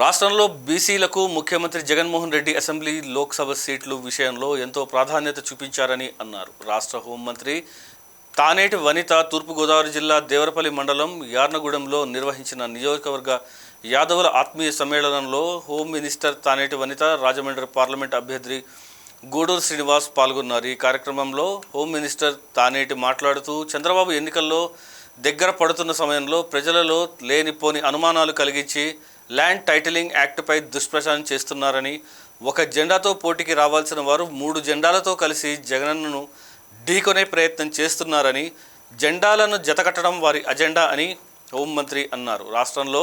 రాష్ట్రంలో బీసీలకు ముఖ్యమంత్రి జగన్మోహన్ రెడ్డి అసెంబ్లీ లోక్సభ సీట్లు విషయంలో ఎంతో ప్రాధాన్యత చూపించారని అన్నారు. రాష్ట్ర హోంమంత్రి తానేటి వనిత తూర్పుగోదావరి జిల్లా దేవరపల్లి మండలం యార్నగూడెంలో నిర్వహించిన నియోజకవర్గ యాదవుల ఆత్మీయ సమ్మేళనంలో home minister Taneti Vanitha Rajahmundry parliament అభ్యర్థి గూడూరు శ్రీనివాస్ పాల్గొన్నారు. ఈ కార్యక్రమంలో హోమ్ మినిస్టర్ తానేటి మాట్లాడుతూ చంద్రబాబు ఎన్నికల్లో దగ్గర పడుతున్న సమయంలో ప్రజలలో లేనిపోని అనుమానాలు కలిగించి ల్యాండ్ టైటిలింగ్ యాక్ట్పై దుష్ప్రచారం చేస్తున్నారని ఒక జెండాతో పోటీకి రావాల్సిన వారు మూడు జెండాలతో కలిసి జగనన్నను ఢీకొనే ప్రయత్నం చేస్తున్నారని జెండాలను జతకట్టడం వారి అజెండా అని హోంమంత్రి అన్నారు. రాష్ట్రంలో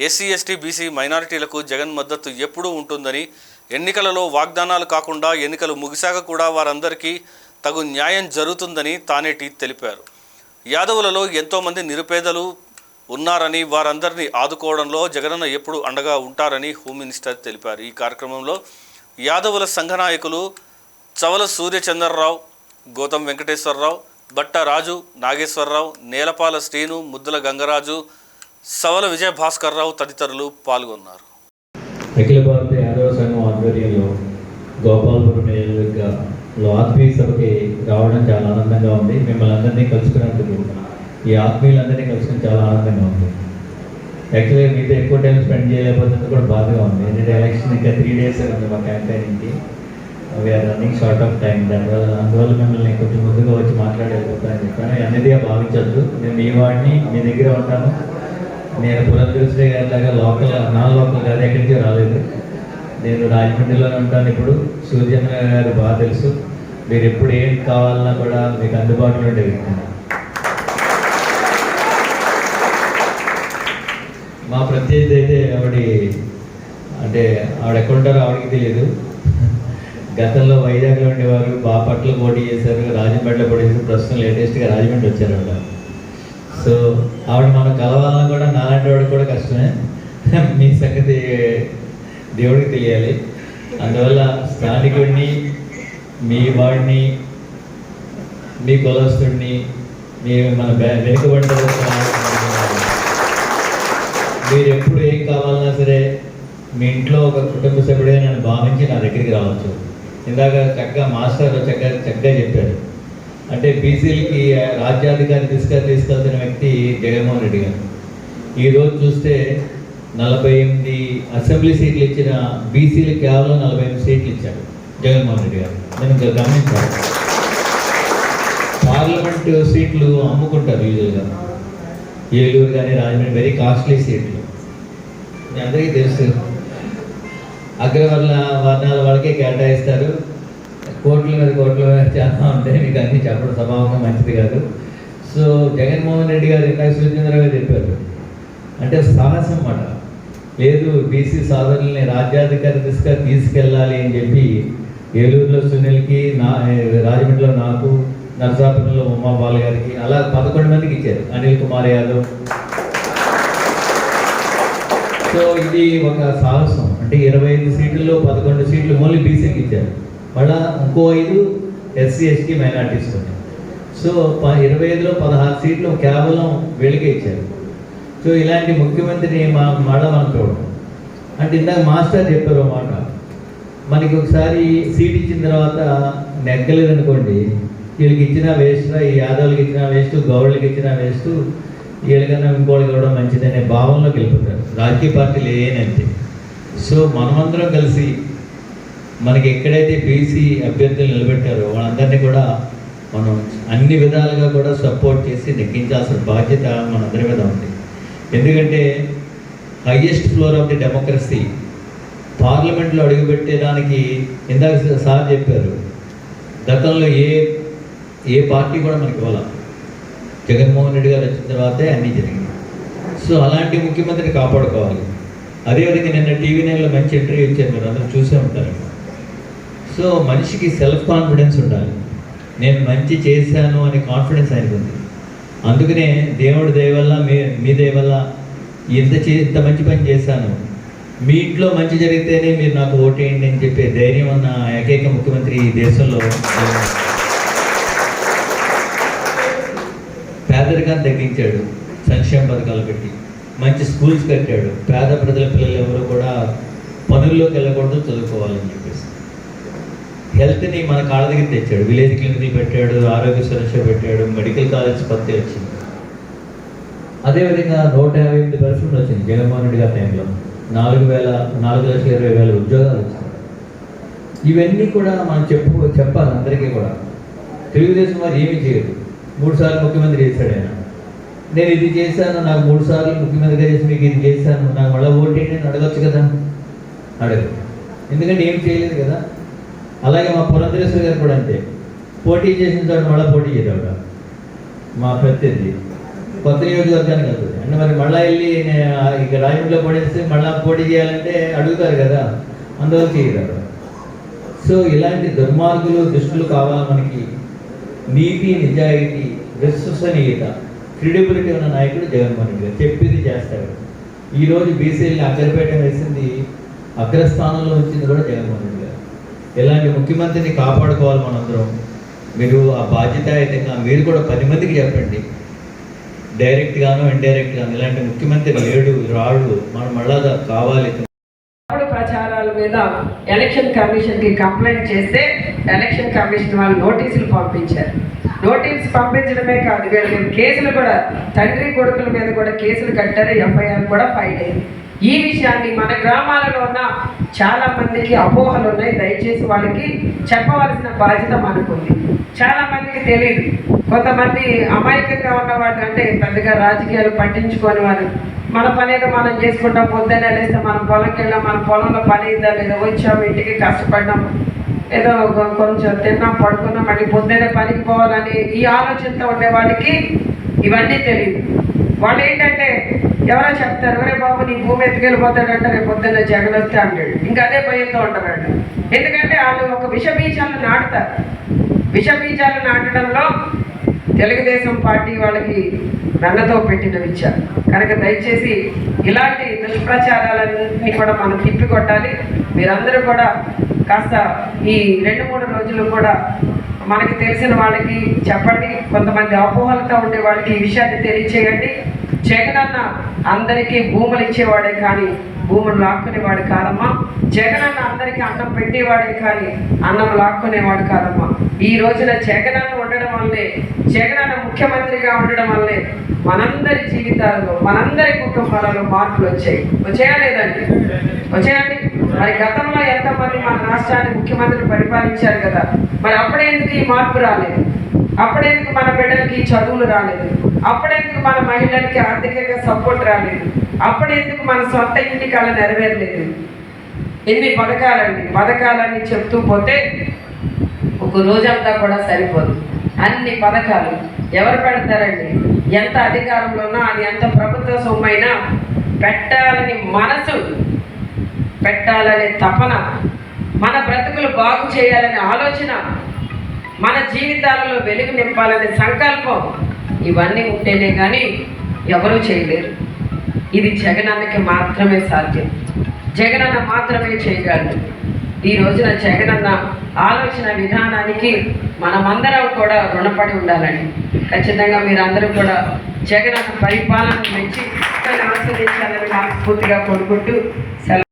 ఎస్సీ ఎస్టీ బీసీ మైనారిటీలకు జగన్ మద్దతు ఎప్పుడూ ఉంటుందని ఎన్నికలలో వాగ్దానాలు కాకుండా ఎన్నికలు ముగిశాక కూడా వారందరికీ తగు న్యాయం జరుగుతుందని తానేటి తెలిపారు. యాదవులలో ఎంతోమంది నిరుపేదలు ఉన్నారని వారందరినీ ఆదుకోవడంలో జగనన్న ఎప్పుడు అండగా ఉంటారని హోమ్ మినిస్టర్ తెలిపారు. ఈ కార్యక్రమంలో యాదవుల సంఘ నాయకులు చవల సూర్యచంద్రరావు గౌతమ్ వెంకటేశ్వరరావు బట్ట రాజు నాగేశ్వరరావు నేలపాల శ్రీను ముద్దుల గంగరాజు సవల విజయ భాస్కర్రావు తదితరులు పాల్గొన్నారు. అఖిల భారత యాదవ సంఘం ఆధ్వర్యంలో గోపాల్పురం నియోజకవర్గంలో ఆత్మీయ సభకి రావడం చాలా ఆనందంగా ఉంది. మిమ్మల్ని అందరినీ కలుసుకున్నందుకు ఈ ఆత్మీయులందరినీ కలుసుకుని చాలా ఆనందంగా ఉంది. యాక్చువల్గా మీతో ఎక్కువ టైం స్పెండ్ చేయలేకపోతుంది కూడా బాధగా ఉంది. ఎందుకంటే ఎలక్షన్ ఇంకా త్రీ డేస్ ఉంది మా క్యాంపెయినింగ్కి we're running short of time దానివల్ల అందువల్ల మిమ్మల్ని కొంచెం ముందుగా వచ్చి మాట్లాడేకపోతానని చెప్పాను. అన్నదిగా భావించద్దు. నేను మీ వాడిని మీ దగ్గర ఉంటాను. నేను పునర్దృష్టి గారి లాగా లోకల్ నాన్ లోకల్ కాదు ఎక్కడికి రాలేదు. నేను రాజమండ్రిలోనే ఉంటాను ఇప్పుడు. సూర్యచంద్ర గారు బాగా తెలుసు. మీరు ఎప్పుడు ఏం కావాలన్నా కూడా మీకు అందుబాటులో ఉండే వ్యక్తి. మా ప్రత్యేకత అయితే ఆవిడి అంటే ఆవిడ ఎక్కడ ఉంటారో ఆవిడకి తెలియదు గతంలో వైజాగ్లో ఉండేవారు బాపట్ల పోటీ చేశారు రాజమండ్రిలో పోటీ చేశారు ప్రస్తుతం లేటెస్ట్గా రాజమండ్రి వచ్చారు ఆవిడ. సో ఆవిడ మనం కలవాలని కూడా నాలాంటి వాడు కూడా కష్టమే. మీ సంగతి దేవుడికి తెలియాలి. అందువల్ల స్థానికుడిని మీ వాడిని మీ కులస్తుడిని మీ మన వెనుకబడ్డ మీరు ఎప్పుడు ఏం కావాలన్నా సరే మీ ఇంట్లో ఒక కుటుంబ సభ్యుడే నన్ను భావించి నా దగ్గరికి రావచ్చు. ఇందాక చక్కగా మాస్టర్ చక్కగా చక్కగా చెప్పారు. అంటే బీసీలకి రాజ్యాధికారి తీసుక తీసుకెళ్తున్న వ్యక్తి జగన్మోహన్ రెడ్డి గారు. ఈరోజు చూస్తే నలభై ఎనిమిది అసెంబ్లీ సీట్లు ఇచ్చిన బీసీలకు కేవలం నలభై ఎనిమిది సీట్లు ఇచ్చాడు జగన్మోహన్ రెడ్డి గారు. నేను ఇంకా గమనించాను. పార్లమెంట్ సీట్లు అమ్ముకుంటారు యూజువల్గా ఏలూరు కానీ రాజమండ్రి వెరీ కాస్ట్లీ సీట్లు. మీ అందరికీ తెలుసు. అగ్రవర్ణ వర్ణాల వాళ్ళకే కేటాయిస్తారు. కోట్ల మీద కోట్ల మీద చాలా ఉంటాయి. మీకు అన్ని చెప్పడం స్వభావంగా మంచిది కాదు. సో జగన్మోహన్ రెడ్డి గారు ఇందాక సూర్యచంద్ర గారు చెప్పారు. అంటే సాహసం అన్నమాట. లేదు బీసీ సోదరుల్ని రాజ్యాధికారి దిశగా తీసుకెళ్ళాలి అని చెప్పి ఏలూరులో సునీల్కి నా రాజమండ్రిలో నాకు నరసాపురంలో ఉమాబాల్ గారికి అలా పదకొండు మందికి ఇచ్చారు. అనిల్ కుమార్ యాదవ్ సో ఇది ఒక సాహసం. అంటే ఇరవై ఐదు సీట్లలో పదకొండు సీట్లు ఓన్లీ బీసీకి ఇచ్చారు. మళ్ళా ఇంకో ఐదు ఎస్సీ ఎస్టీ మైనార్టీస్ ఉన్నాయి సో ప ఇరవై ఐదులో పదహారు సీట్లు కేవలం వీళ్ళకే ఇచ్చారు. సో ఇలాంటి ముఖ్యమంత్రిని మా మళ్ళా మనం చూడడం అంటే ఇందాక మాస్టర్ చెప్పారు అన్నమాట మాట. మనకి ఒకసారి సీట్ ఇచ్చిన తర్వాత నెగ్గలేదు అనుకోండి వీళ్ళకి ఇచ్చిన వేస్ట్ ఈ యాదవులకి ఇచ్చిన వేస్ట్ గౌడులకి ఇచ్చిన వేస్ట్ వీళ్ళకన్నా ఇంకోటి కూడా మంచిదనే భావంలోకి వెళ్ళిపోతారు. రాజకీయ పార్టీలు ఏనంతే సో మనమందరం కలిసి మనకి ఎక్కడైతే బీసీ అభ్యర్థులు నిలబెట్టారో వాళ్ళందరినీ కూడా మనం అన్ని విధాలుగా కూడా సపోర్ట్ చేసి నెగ్గించాల్సిన బాధ్యత మనందరి మీద ఉంది. ఎందుకంటే highest floor of the democracy పార్లమెంట్లో అడుగుపెట్టేదానికి ఇందాక సార్ చెప్పారు గతంలో ఏ ఏ పార్టీ కూడా మనకి ఇవ్వాలి? జగన్మోహన్ రెడ్డి గారు వచ్చిన తర్వాతే అన్నీ జరిగింది సో అలాంటి ముఖ్యమంత్రిని కాపాడుకోవాలి. అదేవిధంగా నిన్న టీవీ నైన్లో మంచి ఇంటర్వ్యూ ఇచ్చారు మీరు అందరూ చూసే ఉంటారు. సో మనిషికి సెల్ఫ్ కాన్ఫిడెన్స్ ఉండాలి. నేను మంచి చేశాను అనే కాన్ఫిడెన్స్ ఆయనకు ఉంది. అందుకనే దేవుడి దయవల్ల మీ మీ దయవల్ల ఎంత ఇంత చే ఇంత మంచి పని చేశాను. మీ ఇంట్లో మంచి జరిగితేనే మీరు నాకు ఓటేయండి అని చెప్పే ధైర్యం ఉన్న ఏకైక ముఖ్యమంత్రి ఈ దేశంలో పేదరికాన్ని తగ్గించాడు. సంక్షేమ పథకాలు పెట్టి మంచి స్కూల్స్ కట్టాడు. పేద ప్రజల పిల్లలు ఎవరు కూడా పనుల్లోకి వెళ్ళకూడదు చదువుకోవాలని చెప్పేసి. హెల్త్ని మన కాళ్ళ దగ్గర తెచ్చాడు. విలేజ్ క్లినిక్ పెట్టాడు ఆరోగ్య సురక్ష పెట్టాడు మెడికల్ కాలేజ్ పత్తి వచ్చింది. అదేవిధంగా నూట యాభై ఎనిమిది పర్సెంట్ వచ్చింది జగన్మోహన్ రెడ్డి గారి టైంలో. నాలుగు వేల నాలుగు లక్షల ఇరవై వేల ఉద్యోగాలు వచ్చింది ఇవన్నీ కూడా మనం చెప్పు చెప్పాలి అందరికీ కూడా. తెలుగుదేశం వారు ఏమీ చేయరు మూడు సార్లు ముఖ్యమంత్రి చేశాడు ఆయన. నేను ఇది చేశాను నాకు మూడు సార్లు ముఖ్యమంత్రిగా చేసి మీకు ఇది చేశాను నాకు మళ్ళీ ఓటేంటి అని అడగచ్చు కదా? అడగదు. ఎందుకంటే ఏం చేయలేదు కదా? అలాగే మా పురంధరేశ్వరి గారు కూడా అంతే. పోటీ చేసిన చోట మళ్ళీ పోటీ చేద్దాం మా ప్రత్యర్థి. కొత్త నియోజకవర్గానికి వెళ్తుంది. అంటే మరి మళ్ళీ వెళ్ళి ఇక రాజమండ్రిలో పడేస్తే మళ్ళీ పోటీ చేయాలంటే అడుగుతారు కదా? అందువల్ల చేయగలరు సో ఇలాంటి దుర్మార్గులు దుష్టులు కావాలి మనకి? నీతి నిజాయితీ విశ్వసనీయత క్రెడిబిలిటీ ఉన్న నాయకుడు జగన్మోహన్ రెడ్డి గారు చెప్పింది చేస్తాడు. ఈరోజు బీసీఎల్ని అగ్రపేట వేసింది అగ్రస్థానంలో వచ్చింది కూడా జగన్మోహన్ రెడ్డి గారు. ఇలాంటి ముఖ్యమంత్రిని కాపాడుకోవాలి మనందరం. మీరు ఆ బాధ్యతాయుతంగా మీరు కూడా పది మందికి చెప్పండి. డైరెక్ట్గాను ఇండైరెక్ట్గాను ఇలాంటి ముఖ్యమంత్రి లేడు రాడు మనం మళ్ళా కావాలి. ప్రచారాల మీద ఎలక్షన్ కమిషన్కి కంప్లైంట్ చేస్తే ఎలక్షన్ కమిషన్ వాళ్ళు నోటీసులు పంపించారు. నోటీస్ పంపించడమే కాదు వీళ్ళకి కేసులు కూడా తండ్రి కొడుకుల మీద కూడా కేసులు కట్టారు ఎఫ్ఐఆర్ కూడా ఫైల్ అయింది. ఈ విషయాన్ని మన గ్రామాలలో ఉన్న చాలా మందికి అపోహలు ఉన్నాయి. దయచేసి వాళ్ళకి చెప్పవలసిన బాధ్యత మనకుంది చాలా మందికి తెలియదు కొంతమంది అమాయకంగా ఉన్నవాళ్ళు అంటే పెద్దగా రాజకీయాలు పట్టించుకొని వారు మన పని ఏదో మనం చేసుకుంటాం పొద్దున్నే లేస్తే మనం పొలంకి వెళ్ళాం మన పొలంలో పని అయిందా లేదా వచ్చాము ఇంటికి కష్టపడ్డాము. ఏదో కొంచెం తిన్నాం పడుకున్నాం మళ్ళీ పొద్దున్నే పనికి పోవాలని ఈ ఆలోచనతో ఉండే వాళ్ళకి ఇవన్నీ తెలియదు. వాళ్ళు ఏంటంటే ఎవరో చెప్తారు ఒరే బాబు నీ భూమి ఎత్తుకెళ్ళిపోతాడంట రేపు పొద్దున్న జగన్ వస్తే అంటాడు. ఇంకా అదే భయంతో ఉంటారంట. ఎందుకంటే వాళ్ళు ఒక విషబీజాలు నాటుతారు. విషబీజాలు నాటడంలో తెలుగుదేశం పార్టీ వాళ్ళకి నన్నతో పెట్టిన విద్య కనుక దయచేసి ఇలాంటి దుష్ప్రచారాలన్నీ కూడా మనం తిప్పికొట్టాలి. మీరందరూ కూడా కాస్త ఈ రెండు మూడు రోజులు కూడా మనకి తెలిసిన వాళ్ళకి చెప్పండి కొంతమంది అపోహలతో ఉండే వాళ్ళకి ఈ విషయాన్ని తెలియచేయండి. జగనన్న అందరికీ భూములు ఇచ్చేవాడే కానీ భూములు లాక్కునేవాడు కాదమ్మా. జగనన్న అందరికీ అన్నం పెట్టేవాడే కానీ అన్నం లాక్కునేవాడు కాదమ్మా. ఈ రోజున జగనన్న వల్లే జగనన్న ముఖ్యమంత్రిగా ఉండడం వల్లే మనందరి జీవితాల్లో మనందరి కుటుంబాలలో మార్పులు వచ్చాయి. వచ్చాయా లేదండి వచ్చాయండి మరి గతంలో ఎంతమంది మన రాష్ట్రాన్ని ముఖ్యమంత్రి పరిపాలించారు కదా మరి అప్పుడేందుకు ఈ మార్పు రాలేదు? అప్పుడేందుకు మన బిడ్డలకి చదువులు రాలేదు? అప్పుడెందుకు మన మహిళలకి ఆర్థికంగా సపోర్ట్ రాలేదు? అప్పుడెందుకు మన సొంత ఇంటి కళ నెరవేరలేదు? ఎన్ని పథకాలండి? పథకాలన్నీ చెప్తూ పోతే ఒక రోజంతా కూడా సరిపోదు. అన్ని పథకాలు ఎవరు పెడతారండి? ఎంత అధికారంలో ఉన్నా అది ఎంత ప్రభుత్వ సొమ్మైనా పెట్టాలని మనసు పెట్టాలనే తపన మన బ్రతుకులు బాగు చేయాలనే ఆలోచన మన జీవితాలలో వెలుగు నింపాలనే సంకల్పం ఇవన్నీ ఉంటేనే కానీ ఎవరూ చేయలేరు. ఇది జగనన్నకి మాత్రమే సాధ్యం. జగనన్న మాత్రమే చేయగలడు. ఈ రోజున జగనన్న ఆలోచన విధానానికి మనమందరం కూడా రుణపడి ఉండాలండి ఖచ్చితంగా మీరందరూ కూడా జగన్ పరిపాలన మెచ్చి ఆస్వాదించాలని మనస్ఫూర్తిగా కోరుకుంటూ సెలవు